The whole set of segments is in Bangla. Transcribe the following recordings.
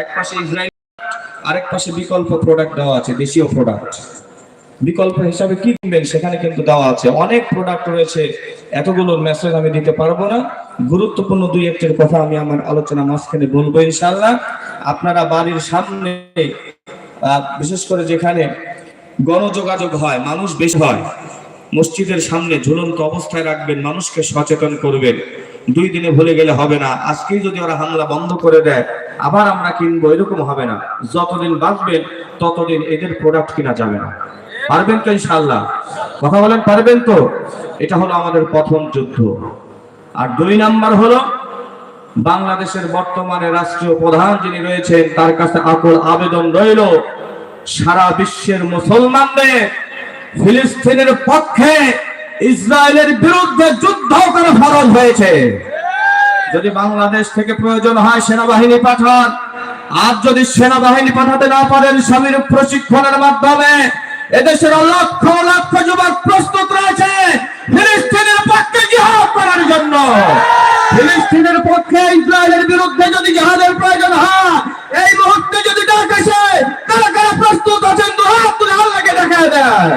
এক পাশে ইসরায়েল আরেক পাশে বিকল্প প্রোডাক্ট দেওয়া আছে, দেশীয় প্রোডাক্ট বিকল্প হিসাবে কি কিনবেন সেখানে কিন্তু দেওয়া আছে। অনেক প্রোডাক্ট রয়েছে এতগুলোর মেসেজ আমি দিতে পারব না। গুরুত্বপূর্ণ দুই একটির কথা আমি আমার আলোচনা মাঝখানে বলব ইনশাল্লাহ আপনারা বাড়ির সামনে বিশেষ করে যেখানে গণযোগাযোগ হয়, মানুষ বেশি হয়, মসজিদের সামনে ঝুলন্ত অবস্থায় রাখবেন, মানুষকে সচেতন করবেন। দুই দিনে ভুলে গেলে হবে না। আজকেই যদি ওরা হামলা বন্ধ করে দেয়, আবার আমরা কিনবো, এরকম হবে না। যতদিন বাঁচবেন, ততদিন এদের প্রোডাক্ট কিনা যাবে না। পারবেন তো ইনশাল্লাহ কথা বলেন, পারবেন তো? এটা হলো আমাদের প্রথম যুদ্ধ। আর দুই নাম্বার হলো, বাংলাদেশের বর্তমানে রাষ্ট্রীয় প্রধান যিনি রয়েছেন, তার কাছে আকুল আবেদন রইল, সারা বিশ্বের মুসলমানদের, ফিলিস্তিনের পক্ষে ইসরায়েলের বিরুদ্ধে যুদ্ধ করা ফরজ হয়েছে। যদি বাংলাদেশ থেকে প্রয়োজন হয় সেনাবাহিনী পাঠান। আর যদি সেনাবাহিনী পাঠাতে না পারেন, স্বামীর প্রশিক্ষণের মাধ্যমে এদেশের লক্ষ লক্ষ যুবক প্রস্তুত রয়েছে ফিলিস্তিনের পক্ষে জিহাদ করার জন্য। ফিলিস্তিনের পক্ষে ইসরায়েলের বিরুদ্ধে যদি জিহাদের প্রয়োজন হয়, এই মুহূর্তে যদি ডাক আসে তারা কারা প্রস্তুত আছেন দু হাত তুলে আল্লাহকে দেখা দেয়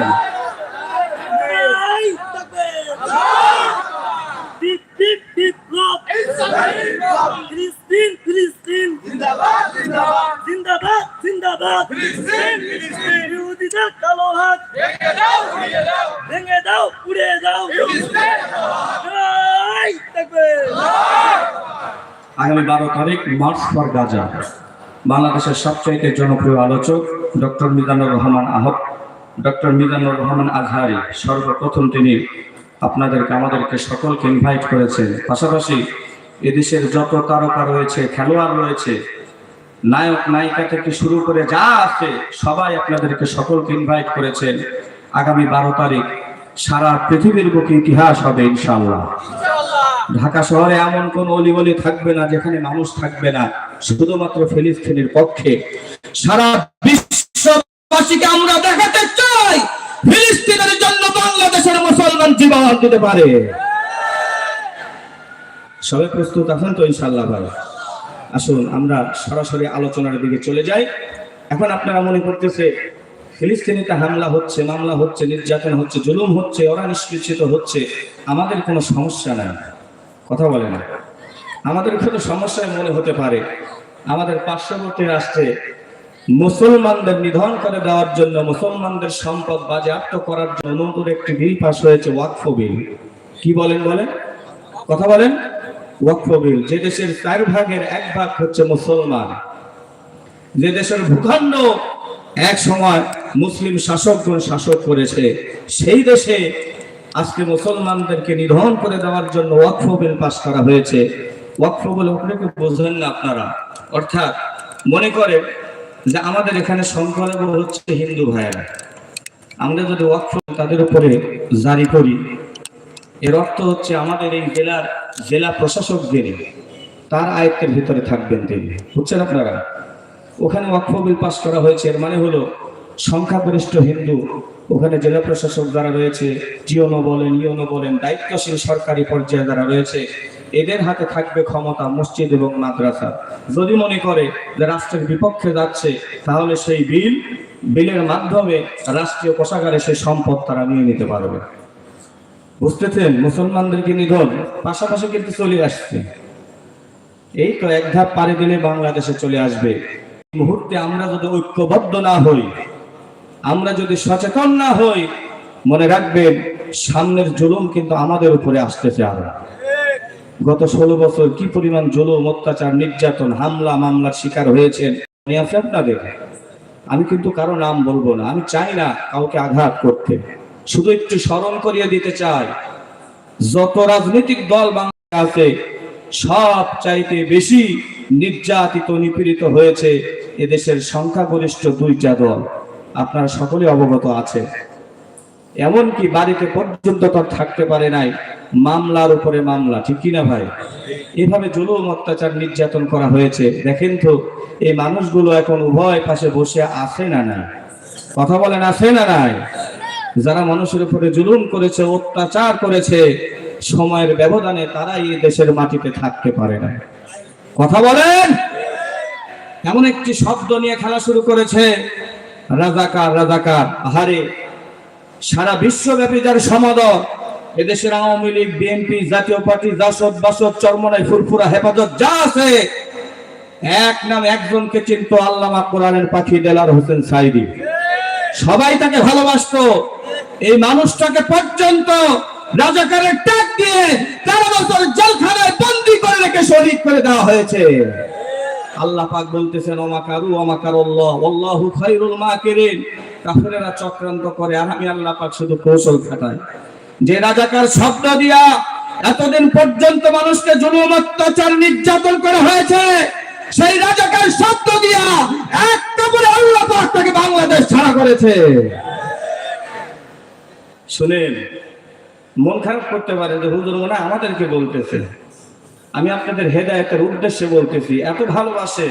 উড়ে থাকবে আগামী বারো তারিখ মার্চ ফর গাজা। বাংলাদেশের সবচাইতে জনপ্রিয় আলোচক ডক্টর মিজানুর রহমান আহব ডক্টর মিজানুর রহমান আজহারি, সর্বপ্রথম তিনি আপনাদেরকে, আমাদেরকে সকলকে ইনভাইট করেছেন। পাশাপাশি এদেশের যত তারকা রয়েছে, খেলোয়াড় রয়েছে, নায়ক, নায়িকা থেকে শুরু করে যা আছে, সবাই আপনাদেরকে সকলকে ইনভাইট করেছেন। আগামী বারো তারিখ সারা পৃথিবীর বুকে ইতিহাস হবে, ইনশাআল্লাহ। ঢাকা শহরে এমন কোন অলিগলি থাকবে না যেখানে মানুষ থাকবে না, শুধুমাত্র ফিলিস্তিনের পক্ষে। সারা বিশ্ববাসীকে আমরা দেখাতে চাই, ফিলিস্তিনের জন্য বাংলাদেশের মুসলমান জীবন দিতে পারে। সবাই প্রস্তুত আছেন তো ইনশাল্লাহ ভাই? আসুন, আমরা সরাসরি আলোচনার দিকে চলে যাই। এখন আপনারা মনে করতেছে ফিলিস্তিনিতে হামলা হচ্ছে, মামলা হচ্ছে, নির্যাতন হচ্ছে, জুলুম হচ্ছে, ওরা নিষ্কৃষিত হচ্ছে, আমাদের কোনো সমস্যা নাই। কথা বলে না আমাদের কোনো সমস্যায় মনে হতে পারে। আমাদের পার্শ্ববর্তী রাষ্ট্রে মুসলমানদের নিধন করে দেওয়ার জন্য, মুসলমানদের সম্পদ বাজেয়াপ্ত করার জন্য নতুন একটি বিল পাশ হয়েছে, ওয়াকফ বিল। কি বলেন বলেন? কথা বলেন? ওয়াকফ বিল। যে দেশের চার ভাগের এক ভাগ হচ্ছে মুসলমান। যে দেশের ভূখণ্ড এক সময় মুসলিম শাসকগণ শাসক করেছে। সেই দেশে আজকে মুসলমানদেরকে নিধন করে দেওয়ার জন্য ওয়াকফ বিল পাস করা হয়েছে। ওয়াকফ বলে ওখানে বোঝেন না আপনারা। অর্থাৎ মনে করে যে আমাদের এখানে সংখ্যালঘু হচ্ছে হিন্দু ভাইয়েরা। আমরা যদি ওয়াকফ তাদের উপরে জারি করি, এর অর্থ হচ্ছে আমাদের এই জেলার জেলা প্রশাসকদের তার আয়ত্তের ভিতরে থাকবেন তিনি। বুঝছেন আপনারা? ওখানে ওয়াকফ বিল পাস করা হয়েছে, এর মানে হলো সংখ্যাগরিষ্ঠ হিন্দু, ওখানে জেলা প্রশাসক যারা রয়েছে জিওনো বলেন ইওনো বলেন, দায়িত্বশীল সরকারি পর্যায়ে যারা রয়েছে, এদের হাতে থাকবে ক্ষমতা মসজিদ এবং মাদ্রাসা। যদি মনে করে যে রাষ্ট্রের বিপক্ষে যাচ্ছে, তাহলে সেই বিল, বিলের মাধ্যমে রাষ্ট্রীয় কোষাগারে সেই সম্পদ তারা নিয়ে নিতে পারবে। বুঝতেছেন? মুসলমানদেরকে নিধন, পাশাপাশি কিন্তু চলে আসছে। এই তো এক ধাপ পাড়ি দিলে বাংলাদেশে চলে আসবে। মুহূর্তে আমরা যদি ঐক্যবদ্ধ না হই আমরা যদি সচেতন না হই, মনে রাখবেন, সামনের জুলুম কিন্তু আমাদের উপরে আসতেছে আরও। গত ষোলো বছর কি পরিমাণ জুলুম, অত্যাচার, নির্যাতন, হামলা, মামলার শিকার হয়েছেন আপনাদের। আমি কিন্তু কারও নাম বলব না, আমি চাই না কাউকে আঘাত করতে। শুধু একটু স্মরণ করিয়ে দিতে চাই, যত রাজনৈতিক দল বাংলাদেশে আছে, সব চাইতে বেশি নির্যাতিত, নিপীড়িত হয়েছে এদেশের সংখ্যাগরিষ্ঠ দুইটা দল। আপনারা সকলে অবগত আছে এমনকি বাড়িতে পর্যন্ত তার থাকতে পারে নাই, মামলার উপরে মামলা, ঠিক কিনা ভাই? এভাবে জুলুম অত্যাচার নির্যাতন করা হয়েছে। দেখেন তো, এই মানুষগুলো এখন উভয় পাশে বসে আছে না নাই? কথা বলেন, আছে না নাই? যারা মানুষের উপরে জুলুম করেছে, অত্যাচার করেছে, সময়ের ব্যবধানে তারাই এই দেশের মাটিতে থাকতে পারে না। কথা বলেন! এমন একটি শব্দ নিয়ে খেলা শুরু করেছে। রাজাকার রাজাকার, আহারে, সারা বিশ্বব্যাপী যার সমাদর, এদেশের Awami League, BNP, Jatiya party, JASAD, BASAD Charmonai Furfura, Hefazat, যা আছে, এক নাম একজনকে চিনত আল্লামা কোরআনের পাখি দেলার হোসেন সাইদি। সবাই তাকে ভালোবাসতো। এই মানুষটাকে পর্যন্ত রাজাকারের টাক দিয়ে তেরো বছর জেলখানায় বন্দি করে রেখে শহীদ করে দেওয়া হয়েছে। আল্লাহ পাক বলতেছেন, ওমাকারু ওমাকার আল্লাহ আল্লাহু খাইরুল মাকিরিন। কাফেরেরা চক্রান্ত করে আর আমি আল্লাহ পাক শুধু কৌশল খাটাই। যে রাজাকার শব্দ দিয়া এতদিন পর্যন্ত মানুষকে জুলুম, অত্যাচার, নির্যাতন করা হয়েছে, সেই রাজাকার শব্দ দিয়া এক কাপড়ে আল্লাহ পাক তাকে বাংলাদেশ ছাড়া করেছে। শুনেন, মন খারাপ করতে পারে যে হুজুর মনে আমাদেরকে বলতেছে। আমি আপনাদের হেদায়তের উদ্দেশ্যে বলতেছি, এত ভালোবাসে,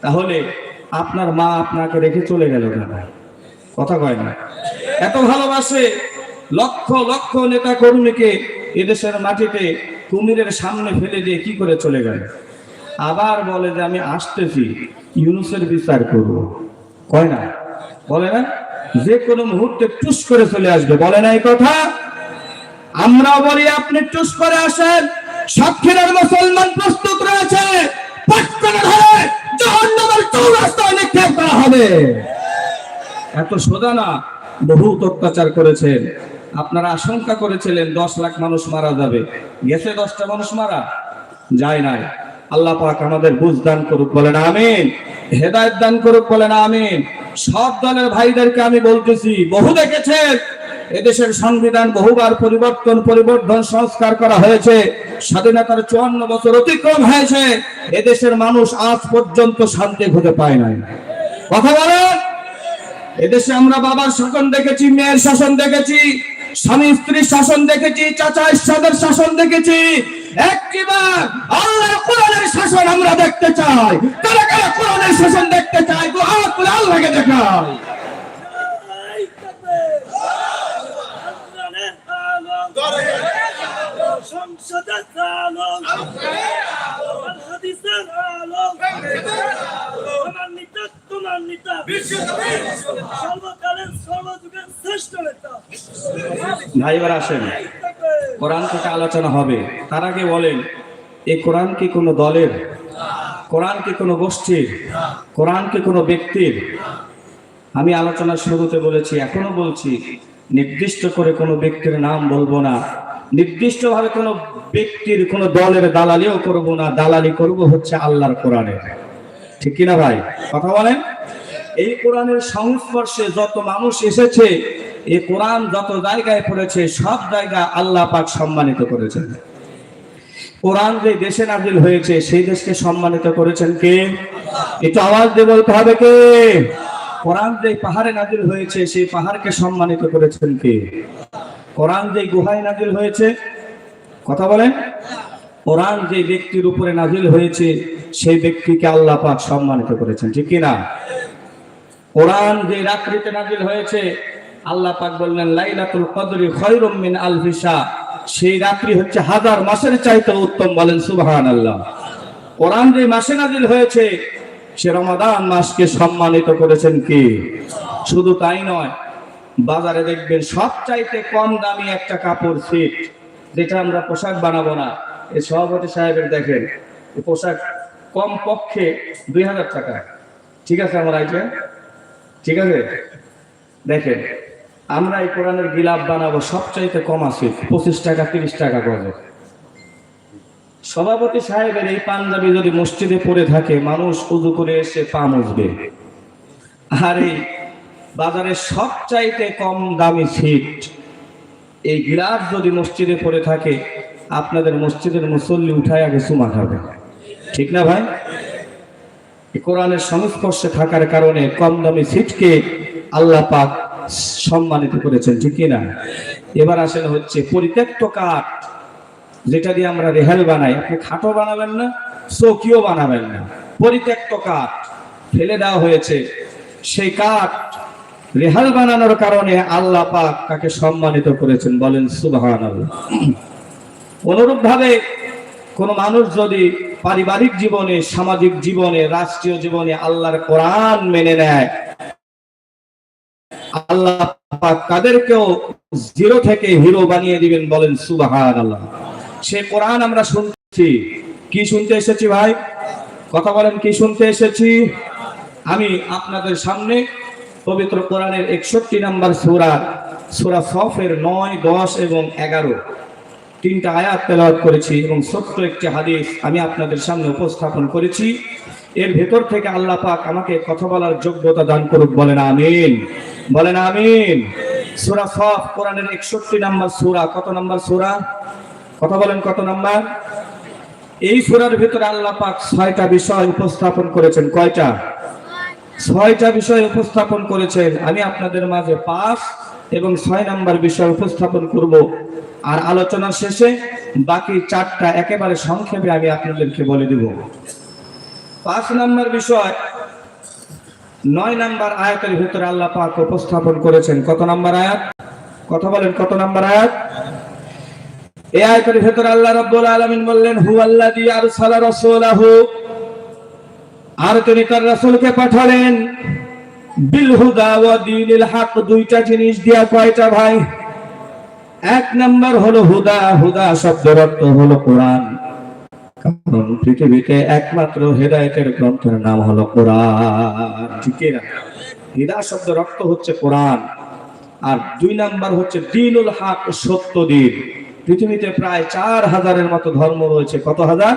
তাহলে আপনার মা আপনাকে রেখে চলে গেল কেন? কথা কয় না। এত ভালোবাসে, লক্ষ লক্ষ নেতা কর্মীকে এদেশের মাটিতে কুমিরের সামনে ফেলে দিয়ে কি করে চলে গেল? আবার বলে যে, আমি আসতেছি, ইউনুসের বিচার করব। কয় না? বলে না? যে কোনো মুহূর্তে টুস করে চলে আসবে। বলে না এই কথা? আমরা বলি, আপনি টুস করে আসেন। সাক্ষীরা মুসলমান প্রস্তুত রয়েছে। এত সোজা না বহুত অত্যাচার করেছেন। আপনারা আশঙ্কা করেছিলেন, দশ লাখ মানুষ মারা যাবে। গেছে দশটা মানুষ মারা? যায় নাই। আল্লাহ পাক আমাদের বুঝ দান করুক, বলেন আমিন। হেদায়ত দান করুক, বলেন আমিন। সব দলের ভাইদেরকে আমি বলতেছি, বহু দেখেছেন এদেশের সংবিধান বহুবার পরিবর্তন পরিবর্তন সংস্কার করা হয়েছে। স্বাধীনতার চুয়ান্ন বছর অতিক্রম হয়েছে। এদেশের মানুষ আজ পর্যন্ত শান্তি খুঁজে পায় নাই। কথা বলেন? এদেশে আমরা বাবার শাসন দেখেছি, মেয়ের শাসন দেখেছি, স্বামী স্ত্রীর শাসন দেখেছি, চাচা ইসাদের শাসন দেখেছি। শাসন আমরা দেখতে চাই। কারা কারা কোরআনের শাসন দেখতে চাই আল্লাহকে দেখাই এই তাকবীর আল্লাহর আলম সংসদের আলম হাদিসের আলম আমার নেতা তোমার নেতা সর্বকালের সর্বযুগের শ্রেষ্ঠ নেতা ভাই এবার আসেন। কোরআন থেকে আলোচনা হবে। তার আগে বলেন এই কোরআন কি কোনো দলের? কোরআন কি কোনো গোষ্ঠীর? কোরআন কি কোনো ব্যক্তির? আমি আলোচনার শুরুতে বলেছি, এখনও বলছি নির্দিষ্ট করে কোনো ব্যক্তির নাম বলব না। নির্দিষ্টভাবে কোনো ব্যক্তির, কোনো দলের দালালিও করব না। দালালি করব হচ্ছে আল্লাহর কোরআনের। ঠিক কিনা ভাই? কথা বলেন? এই কোরআনের সংস্পর্শে যত মানুষ এসেছে, এই কোরআন যত জায়গায় পড়েছে, সব জায়গা আল্লাহ পাক সম্মানিত করেছেন। কোরআন যে দেশে নাজিল হয়েছে, সেই দেশকে সম্মানিত করেছেন কে? একটু আওয়াজ দিয়ে বলতে হবে কে? কোরআন যে পাহাড়ে নাজিল হয়েছে, সেই পাহাড়কে সম্মানিত করেছেন কে? কোরআন যে গুহায় নাজিল হয়েছে, কথা বলেন? কোরআন যে ব্যক্তির উপরে নাজিল হয়েছে, সেই ব্যক্তিকে আল্লাহ পাক সম্মানিত করেছেন, ঠিক কি না কোরআন যে রাত্রিতে নাজিল হয়েছে, আল্লাহ পাক বললেন, লাইলাতুল কদরি খয়রুম মিন আলফি শাহ সেই রাত্রি হচ্ছে হাজার মাসের চাইতে উত্তম বলেন সুবহানাল্লাহ। কোরআন যে মাসে নাজিল হয়েছে সে রমাদান মাসকে সম্মানিত করেছেন কি? শুধু তাই নয়, বাজারে দেখবেন সব চাইতে কম দামি একটা কাপড় সিট, যেটা আমরা পোশাক বানাবো না। এই সভাপতি সাহেবের দেখেন পোশাক কম পক্ষে দুই হাজার টাকা। ঠিক আছে আমার আইডিয়া? ঠিক আছে? দেখেন, আমরা এই কোরআনের গিলাপ বানাবো সবচাইতে কম আছে, পঁচিশ টাকা, তিরিশ টাকা করে সভাপতি সাহেবের এই পাঞ্জাবি যদি মসজিদে পড়ে থাকে, মানুষ উজু করে এসে পা মুছবে। আর এই বাজারে সবচাইতে কম দামি সিট। এই গিলাস যদি মসজিদে পড়ে থাকে, আপনাদের মসজিদের মুসল্লি উঠায় আগে চুমা খাবে। ঠিক না ভাই? কোরআনের সংস্পর্শে থাকার কারণে কম দামি সিটকে আল্লাহ পাক সম্মানিত করেছেন, ঠিক না এবার আসেন হচ্ছে পরিত্যক্ত কাঠ। যেটা দিয়ে আমরা রেহাল বানাই। আপনি খাটো বানাবেন না, চৌকিও বানাবেন না। পরিত্যক্ত কাঠ ফেলে দেওয়া হয়েছে। সেই কাঠ রেহাল বানানোর কারণে আল্লাহ পাক তাকে সম্মানিত করেছেন। বলেন সুবাহান আল্লাহ অনুরূপ ভাবে কোন মানুষ যদি পারিবারিক জীবনে, সামাজিক জীবনে, রাষ্ট্রীয় জীবনে আল্লাহর কোরআন মেনে নেয়, আল্লাহ পাক জিরো থেকে হিরো বানিয়ে দিবেন বলেন সুবাহান আল্লাহ সে কোরআন আমরা শুনছি। কি শুনতে এসেছি ভাই? কথা বলেন, কি শুনতে এসেছি? আমি আপনাদের সামনে পবিত্র কোরআনের একষট্টি নাম্বার সুরা সুরা সফের নয়, দশ এবং এগারো। তিনটা আয়াত তেলাওয়াত করেছি এবং ছোট্ট একটি হাদিস আমি আপনাদের সামনে উপস্থাপন করেছি। এর ভেতর থেকে আল্লাহ পাক আমাকে কথা বলার যোগ্যতা দান করুক, বলেন আমিন। বলেন আমিন। সুরা সফ, কোরআনের 61 নাম্বার সুরা, কত নাম্বার সূরা? কথা বলেন কত নাম্বার? এই সূরার ভিতরে আল্লাহ পাক ছয়টা বিষয় উপস্থাপন করেছেন। কয়টা? ছয়টা বিষয় উপস্থাপন করেছেন। আমি আপনাদের মাঝে পাঁচ এবং ছয় নাম্বার বিষয় উপস্থাপন করব। আর আলোচনার শেষে বাকি চারটা একেবারে সংক্ষেপে আমি আপনাদেরকে বলে দেব। পাঁচ নাম্বার বিষয়, নয় নাম্বার আয়াতের ভিতরে আল্লাহ পাক উপস্থাপন করেছেন। কত নাম্বার আয়াত? কথা বলেন, কত নাম্বার আয়াত? এই আয়াতের ভিতরে আল্লাহ রাব্বুল আলামিন বললেন, হুয়াল্লাযী আরসালা রাসূলাহু। আর তিনি তার রাসূলকে পাঠালেন বিল হুদা ওয়া দীনিল হক। দুইটা জিনিস দিয়া কয়টা ভাই? এক নাম্বার হলো হুদা। হুদা শব্দের অর্থ হলো কোরআন। কারণ পৃথিবীতে একমাত্র হেদায়েতের গ্রন্থের নাম হলো কোরআন। ঠিক না? হিদা শব্দের অর্থ হচ্ছে কোরআন। আর দুই নাম্বার হচ্ছে দিনুল হক, সত্য দিন। পৃথিবীতে প্রায় চার হাজারের মতো ধর্ম রয়েছে। কত হাজার?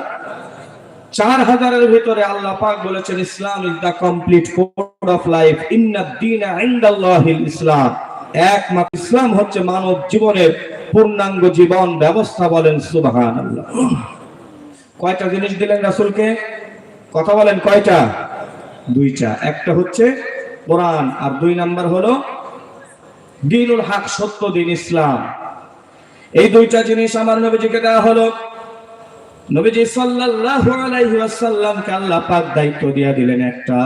চার হাজারের ভিতরে আল্লাহ পাক বলেছেন, Islam is the complete code of life ইন্না দীনা ইনদাল্লাহিল ইসলাম। একমাত্র ইসলাম হচ্ছে মানব জীবনের পূর্ণাঙ্গ জীবন ব্যবস্থা বলেন, সুবহানাল্লাহ। কয়টা জিনিস দিলেন রাসূলকে? কথা বলেন, কয়টা? দুইটা। একটা হচ্ছে কোরআন, আর দুই নাম্বার হলো দিনুল হক, সত্য দিন ইসলাম। এই দুইটা জিনিস আমার নবীজিকে দেওয়া হলো। নবীজি সাল্লাল্লাহু আলাইহি ওয়াসাল্লামকে আল্লাহ পাক দায়িত্ব দিয়ে দিলেন একটা।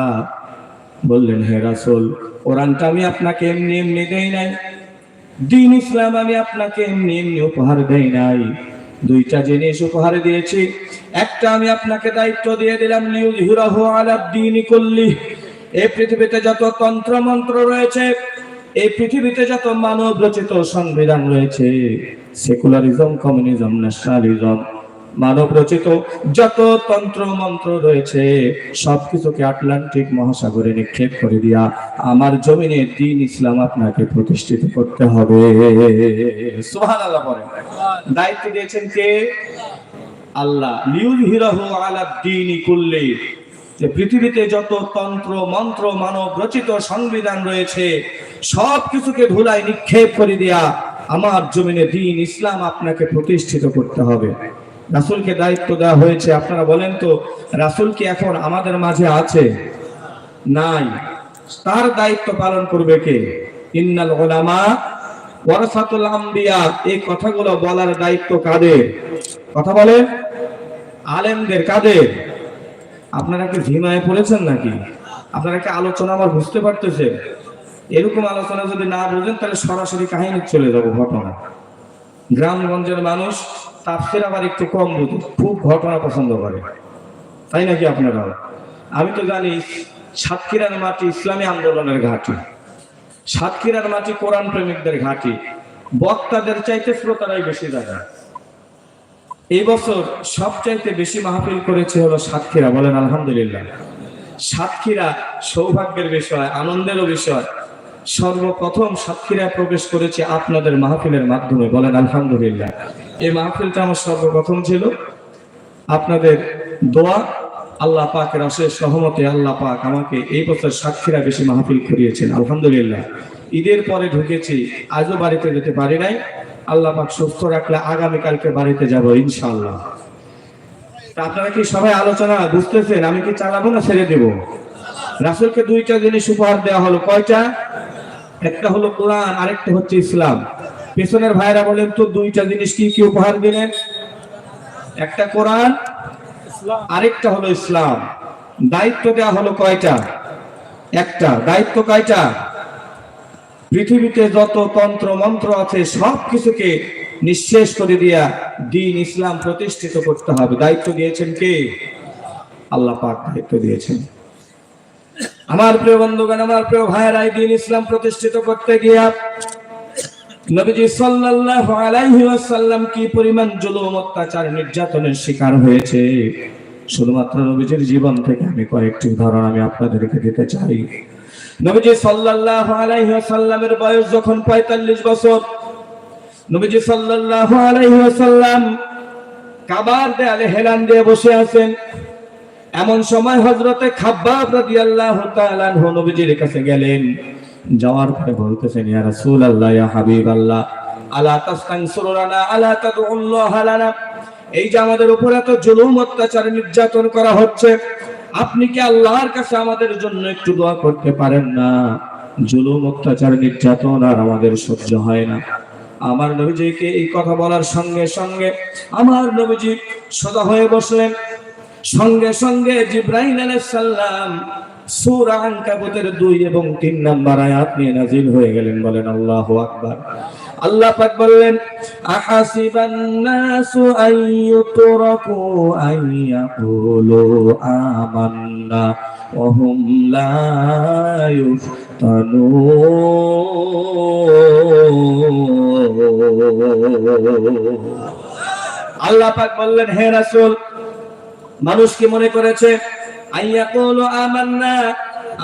বললেন, হে রাসূল, কোরআনটা আমি আপনাকে এমনি এমনি দেই নাই। দিন ইসলাম আমি আপনাকে এমনি এমনি উপহার দেই নাই। দুইটা জিনিস উপহার দিয়েছি। একটা আমি আপনাকে দায়িত্ব দিয়ে দিলাম, লিউযহিরাহু আলা দ্বীনি কুল্লি। এই পৃথিবীতে যত তন্ত্র মন্ত্র রয়েছে এই পৃথিবীতে যত মানব রচিত সংবিধান রয়েছে, সেকুলারিজম, কমিউনিজম, ন্যাশনালিজম, মানব রচিত যত তন্ত্র, মন্ত্র রয়েছে, সবকিছুকে আটলান্টিক মহাসাগরে নিক্ষেপ করে দিয়া আমার জমিনে দিন ইসলাম আপনাকে প্রতিষ্ঠিত করতে হবে। বলেন। দায়িত্ব দিয়েছেন কে? আল্লাহ। যে পৃথিবীতে যত তন্ত্র, মন্ত্র, মানব রচিত সংবিধান রয়েছে, সব কিছুকে ধুলায় নিক্ষেপ করে দিয়া আমার জমিনে দিন ইসলাম আপনাকে প্রতিষ্ঠিত করতে হবে। রাসূলকে দায়িত্ব দেওয়া হয়েছে, আপনারা বলেন তো, রাসূল কি এখন আমাদের মাঝে আছে? নাই। তার দায়িত্ব পালন করবে কে? ইন্নাল উলামা ওয়ারাসাতুল আম্বিয়া। এই কথাগুলো বলার দায়িত্ব কাদের? কথা বলেন? আলেমদের কাদের? আপনারা কি ঝিমায় পড়েছেন নাকি? আপনারা কি আলোচনা আমার বুঝতে পারতেছে এরকম আলোচনা যদি না বুঝেন, তাহলে সরাসরি কাহিনী চলে যাব ঘটনা। গ্রামগঞ্জের মানুষ তাফসির আবার একটু কম বুঝে, খুব ঘটনা পছন্দ করে। তাই নাকি আপনারা? আমি তো জানি সাতক্ষীরার মাটি ইসলামী আন্দোলনের ঘাঁটি। সাতক্ষীরার মাটি কোরআন প্রেমিকদের ঘাঁটি। বক্তাদের চাইতে শ্রোতারাই বেশি জানে এই বছর সবচাইতে বেশি মাহফিল করেছে হলো সাতক্ষীরা, বলেন আলহামদুলিল্লাহ। সাতক্ষীরা সৌভাগ্যের বিষয়, আনন্দেরও বিষয়। সর্বপ্রথম সাতক্ষীরায় প্রবেশ করেছে আপনাদের মাহফিলের মাধ্যমে, বলেন আলহামদুলিল্লাহ। এই মাহফিলটা আমার সর্বপ্রথম ছিল। আপনাদের দোয়া, আল্লাহ পাকের অশেষ সহমতে আল্লাহ পাক আমাকে এই বছর সাতক্ষীরা বেশি মাহফিল করিয়েছেন, আলহামদুলিল্লাহ। ঈদের পরে ঢুকেছি, আজও বাড়িতে যেতে পারি নাই। আল্লাহ পাক সুস্থ রাখলে আগামীকালকে বাড়িতে যাব ইনশাআল্লাহ। তা আপনারা কি সবাই আলোচনা বুঝতেছেন? আমি কি চালাবো না ছেড়ে দেব? রাসূলকে দুইটা জিনিস উপহার দেওয়া হলো। কয়টা? একটা হলো কোরআন, আরেকটা হচ্ছে ইসলাম। পেছনের ভাইরা বলেন তো, দুইটা জিনিস কি কি উপহার দিলেন? একটা কোরআন, আরেকটা হলো ইসলাম। দায়িত্ব দেওয়া হলো কয়টা? একটা। দায়িত্ব কয়টা? পৃথিবীতে যত তন্ত্র মন্ত্র আছে, সব কিছুকে নিঃশেষ করে দিয়া দিন ইসলাম প্রতিষ্ঠিত করতে হবে। দায়িত্ব দিয়েছেন কে? আল্লাহ পাক দায়িত্ব দিয়েছেন। আমার প্রিয় বন্ধুগণ, আমার প্রিয় ভাইয়েরা দিন ইসলাম প্রতিষ্ঠিত করতে গিয়া নবীজি সাল্লাল্লাহু আলাইহি ওয়াসাল্লাম কি পরিমাণ জুলুম, অত্যাচার, নির্যাতনের শিকার হয়েছে? শুধুমাত্র নবীজির জীবন থেকে আমি কয়েকটি উদাহরণ আমি আপনাদেরকে দিতে চাই। নবীজি সাল্লাল্লাহু আলাইহি ওয়াসাল্লামের বয়স যখন 45 বছর, নবীজি সাল্লাল্লাহু আলাইহি ওয়াসাল্লাম কাবার দেয়ালে হেলান দিয়ে বসে আছেন। এমন সময় হজরতে খাব্বাব রাদিয়াল্লাহু তাআলা নবীজির কাছে গেলেন। যাওয়ার পরে বলতেছেন, ইয়া রাসূলুল্লাহ, ইয়া হাবিবাল্লাহ, আলা তাস্তানসুরুনা আলা তাদউল্লাহ লানা? এই যে আমাদের উপর এত জুলুম, অত্যাচার, নির্যাতন করা হচ্ছে আপনি কি আল্লাহর কাছে আমাদের জন্য একটু দোয়া করতে পারেন না? জুলুম, অত্যাচার, নির্যাতন আর আমাদের সহ্য হয় না। আমার নবীজিকে এই কথা বলার সঙ্গে সঙ্গে আমার নবীজি সদা হয়ে বসলেন। সঙ্গে সঙ্গে জিব্রাহিম আলাইসাল্লাম সূরা আনকাবুতের দুই এবং তিন নাম্বার আয়াত নিয়ে নাজিল হয়ে গেলেন, বলেন আল্লাহু আকবার। আল্লাহ পাক বললেন, আহাসিবান নাসু আইয়ুতরাকু আইয়াকুলু আমান্না ওয়া হুম লা আল্লাহ পাক বললেন, হে রাসূল, মানুষ কি মনে করেছে আইয়া কৌলো আমান্না?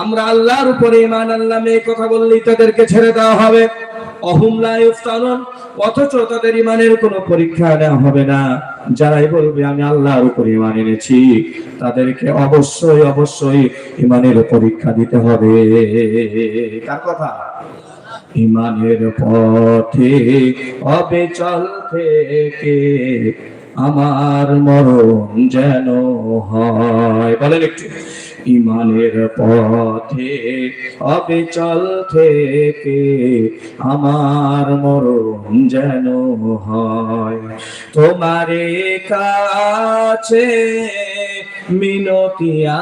আমরা আল্লাহর উপরে ইমান আল্লাহ এই কথা বললেই তাদেরকে ছেড়ে দেওয়া হবে। অহুমলা অথচ তাদের ইমানের কোনো পরীক্ষা নেওয়া হবে না। যারাই বলবে, আমি আল্লাহর উপরে ইমান এনেছি, তাদেরকে অবশ্যই অবশ্যই ইমানের পরীক্ষা দিতে হবে। কার কথা? ইমানের পথে অবিচল থেকে আমার মরণ যেন হয়। বলেন একটু। ইমানের পথে অবিচল থেকে আমার মরণ যেন হয়। তোমার কাছে মিনতিয়া